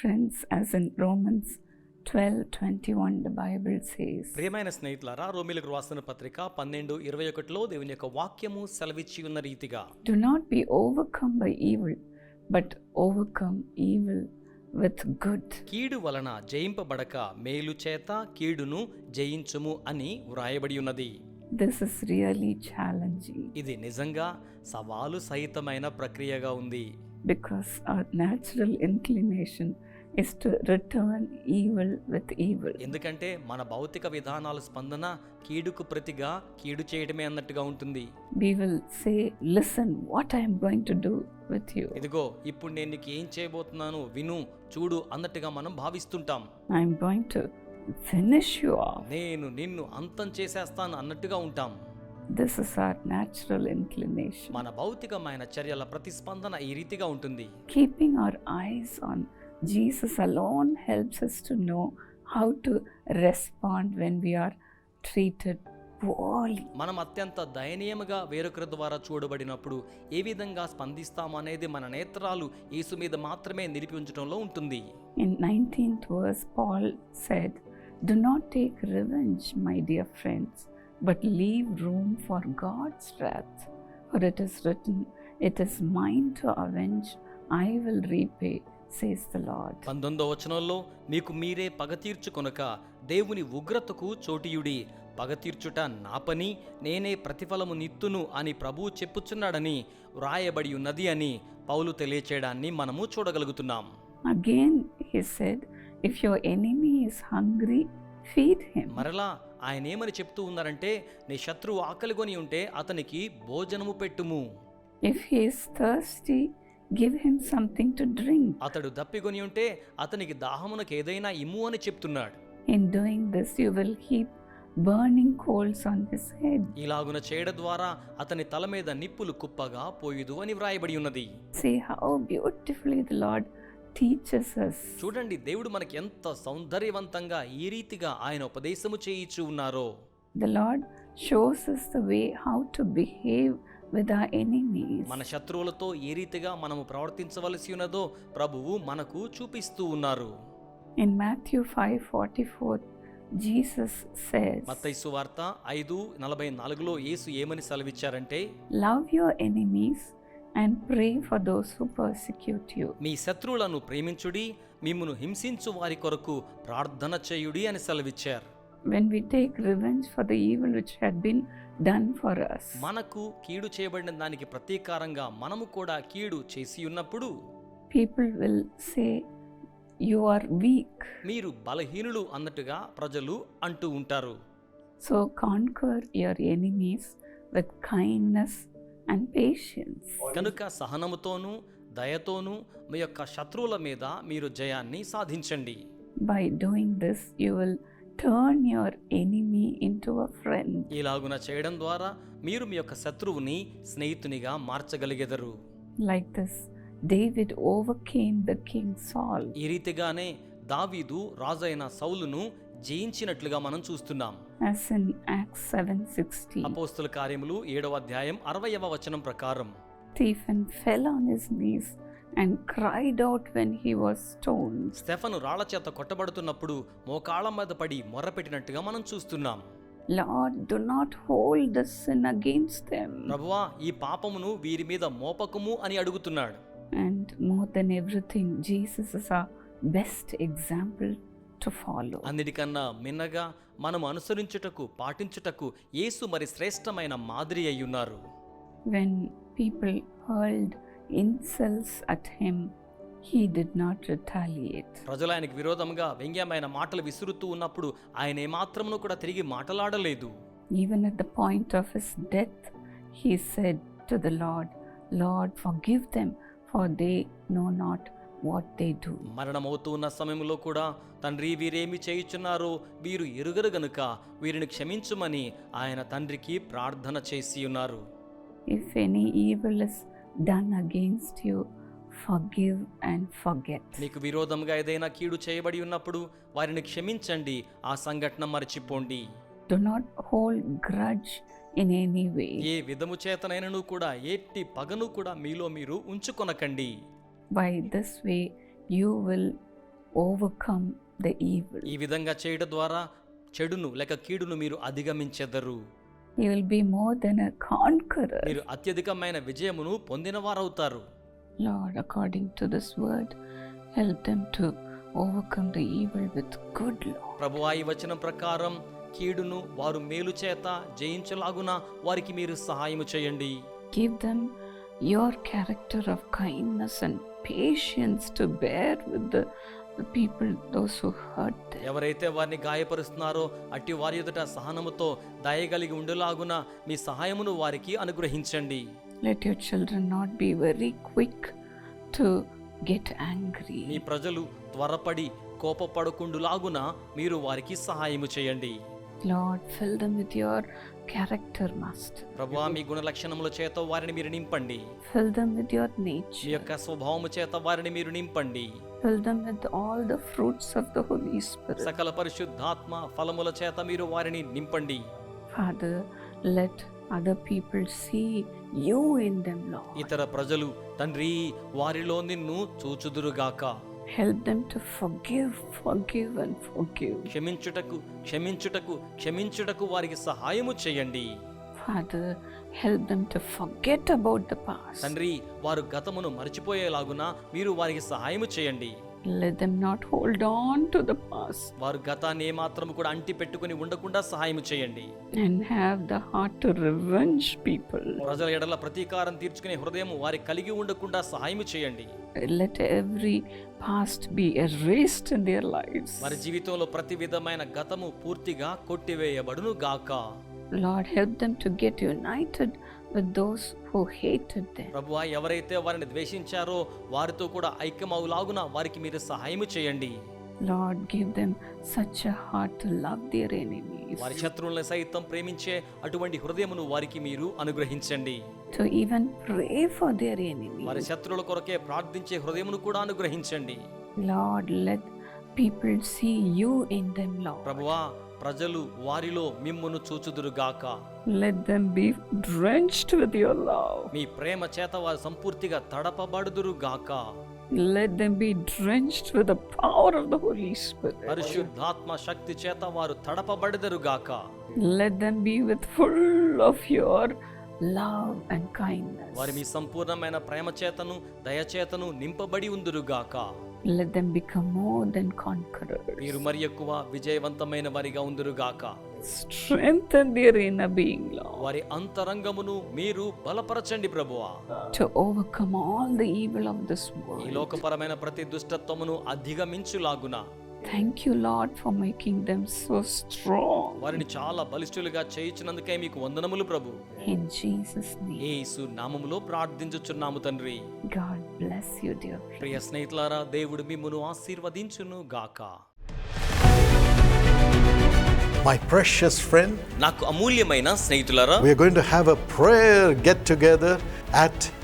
friends, as in Romans 12:21 the Bible says, ప్రియమైన స్నేహితులారా రోమిలకు రాసిన పత్రిక పన్నెండు ఇరవై ఒకటిలో దేవుని యొక్క వాక్యము సెలవిచ్చి ఉన్న రీతిగా. Do not be overcome by evil, but overcome evil with good. కీడు వలన జయింపబడక మేలు చేత కీడును జయించుము అని వ్రాయబడి ఉన్నది. This is really challenging. ఇది నిజంగా సవాలు సహితమైన ప్రక్రియగా ఉంది. Because our natural inclination is to return evil with evil. ఎందుకంటే మన భౌతిక విధానాల స్పందన కీడుకు ప్రతిగా కీడు చేయడమే అన్నట్టుగా ఉంటుంది We will say, Listen, what I am going to do with you. ఇదిగో ఇప్పుడు నేను నీకు ఏం చేయబోతున్నాను విను చూడు అన్నట్టుగా మనం భావిస్తుంటాం I am going to finish you off. నేను నిన్ను అంతం చేసేస్తాను అన్నట్టుగా ఉంటాం this is our natural inclination మన భౌతికమైన చర్యల ప్రతిస్పందన ఈ రీతిగా ఉంటుంది. Keeping our eyes on Jesus alone helps us to know how to respond when we are treated మనం అత్యంత దయనీయముగా వేరొకరి ద్వారా చూడబడినప్పుడు ఏ విధంగా స్పందిస్తాము అనేది మన నేత్రాలు యేసు మీద మాత్రమే నిలిపి ఉంచడంలో ఉంటుంది. In nineteenth verse Paul said do not take revenge my dear friends but leave room for God's wrath. For it is written, It is mine to avenge, I will repay, says the Lord. పంతొమ్మిదో వచనంలో మీకు మీరే పగ తీర్చుకొనక దేవుని ఉగ్రతకు చోటియుడి పగ తీర్చుట నా పని నేనే ప్రతిఫలము నిత్తును అని ప్రభువు చెప్పుచున్నాడని వ్రాయబడి ఉన్నది అని పౌలు తెలియచేయడాన్ని మనము చూడగలుగుతున్నాం Again, he said, If your enemy is hungry, feed him. మరలా ఆయన ఏమని చెప్తూ ఉన్నారంటే నీ శత్రువు ఆకలిగొని ఉంటే అతనికి భోజనము పెట్టుము If he is thirsty, give him something to drink. అతడు దప్పిగొని ఉంటే అతనికి దాహమునకు ఏదైనా ఇమ్ము అని చెప్తున్నాడు In doing this, you will heap burning coals on his head. ఇలాగున చేయడం ద్వారా అతని తల మీద నిప్పులు కుప్పగా పోయుదు అని వ్రాయబడి ఉన్నది See how beautifully the Lord teaches us. చూడండి దేవుడు మనకి ఎంత సౌందర్యవంతంగా ఈ రీతిగా ఆయన ఉపదేశము చేయిచు ఉన్నారో The Lord shows us the way how to behave with our enemies. మన శత్రువులతో ఏ రీతిగా మనము ప్రవర్తించవలసి ఉన్నదో ప్రభువు మనకు చూపిస్తూ ఉన్నారు In Matthew 5:44, Jesus says, మత్తైసు వార్త ఐదు నలభై నాలుగులో యేసు ఏమని సెలవిచ్చారంటే Love your enemies and pray for those who persecute you. మీ శత్రువులను ప్రేమించుడి మిమ్మును హింసించు వారి కొరకు ప్రార్థన చేయుడి అని సెలవిచ్చారు When we take revenge for the evil which had been done for us, మనకు కీడు చేయబడిన దానికి ప్రతీకారంగా మనము కూడా కీడు చేసి ఉన్నప్పుడు people will say, You are weak. మీరు బలహీనులు అన్నట్టుగా ప్రజలు అంటూ ఉంటారు So conquer your enemies with kindness and patience. కనుక సహనముతోనూ దయతోనూ మీ యొక్క శత్రువుల మీద మీరు జయాన్ని సాధించండి By doing this, you will turn your enemy into a friend. ఇలాగున చేయడం ద్వారా మీరు మీ యొక్క శత్రువుని స్నేహితునిగా మార్చగలిగెదరు Like this, David overcame the king Saul. ఈ రీతిగానే దావీదు రాజైన సౌలును జయించినట్లుగా మనం చూస్తున్నాం As in Acts 7:16, అపోస్తుల కార్యములు ఏడవ అధ్యాయం అరవయవ వచనం ప్రకారం Stephen fell on his knees and cried out when he was stoned. Stephen రాళ్ళ చేత కొట్టబడుతున్నప్పుడు మోకాళ్ళ మీద పడి మొర్రపెట్టినట్టుగా మనం చూస్తున్నాం Lord, do not hold this sin against them. ప్రభువా ఈ పాపమును వీరి మీద మోపకము అని అడుగుతున్నాడు And more than everything, Jesus is our best example to follow. అన్నిటికన్నా మిన్నగా మనం అనుసరించుటకు పాటించుటకు యేసు మరి శ్రేష్టమైన మాదిరి అయి ఉన్నారు. When people heard insults at him he did not retaliate ప్రజలు ఆయనకు విరోధంగా వ్యంగ్యమైన మాటలు విసురుతూ ఉన్నప్పుడు ఆయన ఏమాత్రమును కూడా తిరిగి మాటలాడలేదు. Even at the point of his death he said to the lord lord forgive them for they know not they do. మరణమవుతూ ఉన్న సమయంలో కూడా తండ్రి వీరేమి చేయుచున్నారో వీరు ఎరుగరు గనుక వీరిని క్షమించుమని ఆయన తండ్రికి ప్రార్థన చేసి ఉన్నారు If any evil is done against you, forgive and forget. మీకు విరోధంగా ఏదైనా కీడు చేయబడి ఉన్నప్పుడు వారిని క్షమించండి ఆ సంఘటన మర్చిపోండి Do not hold grudge in any way. ఏ విధము చేతనైనను కూడా ఎట్టి పగను కూడా మీలో మీరు ఉంచుకొనకండి by this way you will overcome the evil ఈ విధంగా చేయడం ద్వారా చెడును లేక కీడును మీరు అధిగమించెదరు. You will be more than a conqueror మీరు అత్యధికమైన విజయమును పొందిన వారు అవుతారు lord according to this word help them to overcome the evil with good lord ప్రభువాయి వచనం ప్రకారం కీడును వారు మేలు చేత జయించలాగున వారికి మీరు సహాయం చేయండి. Give them your character of kindness and patience to bear with the, the people, those who hurt them. ఎవరైతే వారిని గాయపరుస్తున్నారో అట్టి వారి ఎదుట సహనముతో దయగలిగి ఉండేలాగున మీ సహాయమును వారికి అనుగ్రహించండి Let your children not be very quick to get me angry. ప్రజలు త్వరపడి కోపపడకుండులాగున మీరు వారికి సహాయము చేయండి Lord, fill them with your character, Master. ప్రభువా మీ గుణ లక్షణముల చేత వారిని మీరు నింపండి Fill them with your me nature. యొక్క స్వభావము చేత వారిని మీరు నింపండి Fill them with all the fruits of the Holy Spirit. సకల పరిశుద్ధాత్మ ఫలముల చేత మీరు వారిని నింపండి Father, let other people see you in them, Lord. ఇతర ప్రజలు తండ్రి వారిలో నిన్ను చూచుదురుగాక Help them to forgive, forgive, and forgive. క్షమించుటకు క్షమించుటకు క్షమించుటకు వారికి సహాయము చేయండి Father, help them to forget about the past. తండ్రి వారు గతమును మర్చిపోయేలాగున మీరు వారికి సహాయము చేయండి let them not hold on to the past వారు గతాన్ని మాత్రం కూడా అంటి పెట్టుకొని ఉండకుండా సహాయం చేయండి. And have the heart to revenge people ప్రజల ఎడల ప్రతీకారం తీర్చుకునే హృదయం వారి కలిగి ఉండకుండా సహాయం చేయండి. Let every past be erased in their life వారి జీవితంలో ప్రతి విధమైన గతము పూర్తిగా కొట్టివేయబడును గాక. Lord help them to get united ప్రభువా ఎవరైతే వారిని ద్వేషించారో వారితో కూడా ఐక్యమవులాగున వారికి మీరు సహాయం చేయండి. Lord give them such a heart to love their enemies వారి శత్రువులను సైతం ప్రేమించే అటువంటి హృదయమును వారికి మీరు అనుగ్రహించండి. To even pray for their enemies వారి శత్రువుల కొరకే ప్రార్థించే హృదయమును కూడా అనుగ్రహించండి. Lord let people see you in them lord ప్రభువా ప్రజలు వారిలో మిమ్మును చూచుదురు గాక let them be drenched with your love మీ ప్రేమ చేత వారు సంపూర్తిగా తడపబడుదురు గాక let them be drenched with the power of the holy spirit పరిశుద్ధాత్మ శక్తి చేత వారు తడపబడుదురు గాక let them be with full of your love and kindness వారి మీ సంపూర్ణమైన ప్రేమ చేతను దయ చేతను నింపబడి ఉందురు గాక Let them become more than conquerors. మీరు మరి ఎక్కువ విజయవంతమైన వారిగా ఉందురుగాక Strengthen their inner being, Lord, వారి అంతరంగమును మీరు బలపరచండి ప్రభువా to overcome all the evil of this ఈ world. లోకపరమైన ప్రతి దుష్టత్వమును అధిగమించులాగున Thank you, Lord, for making them so strong. వారిని చాలా బలిష్ఠులుగా చేయించినందుకే మీకు వందనములు ప్రభు In Jesus' name, యేసు నామములో ప్రార్థించుచున్నాము తండ్రి God bless you, dear friend. ప్రియ స్నేహితులారా దేవుడు మిమ్మును ఆశీర్వదించును గాక My precious friend, నాకు అమూల్యమైన స్నేహితులారా we are going to have a prayer get together at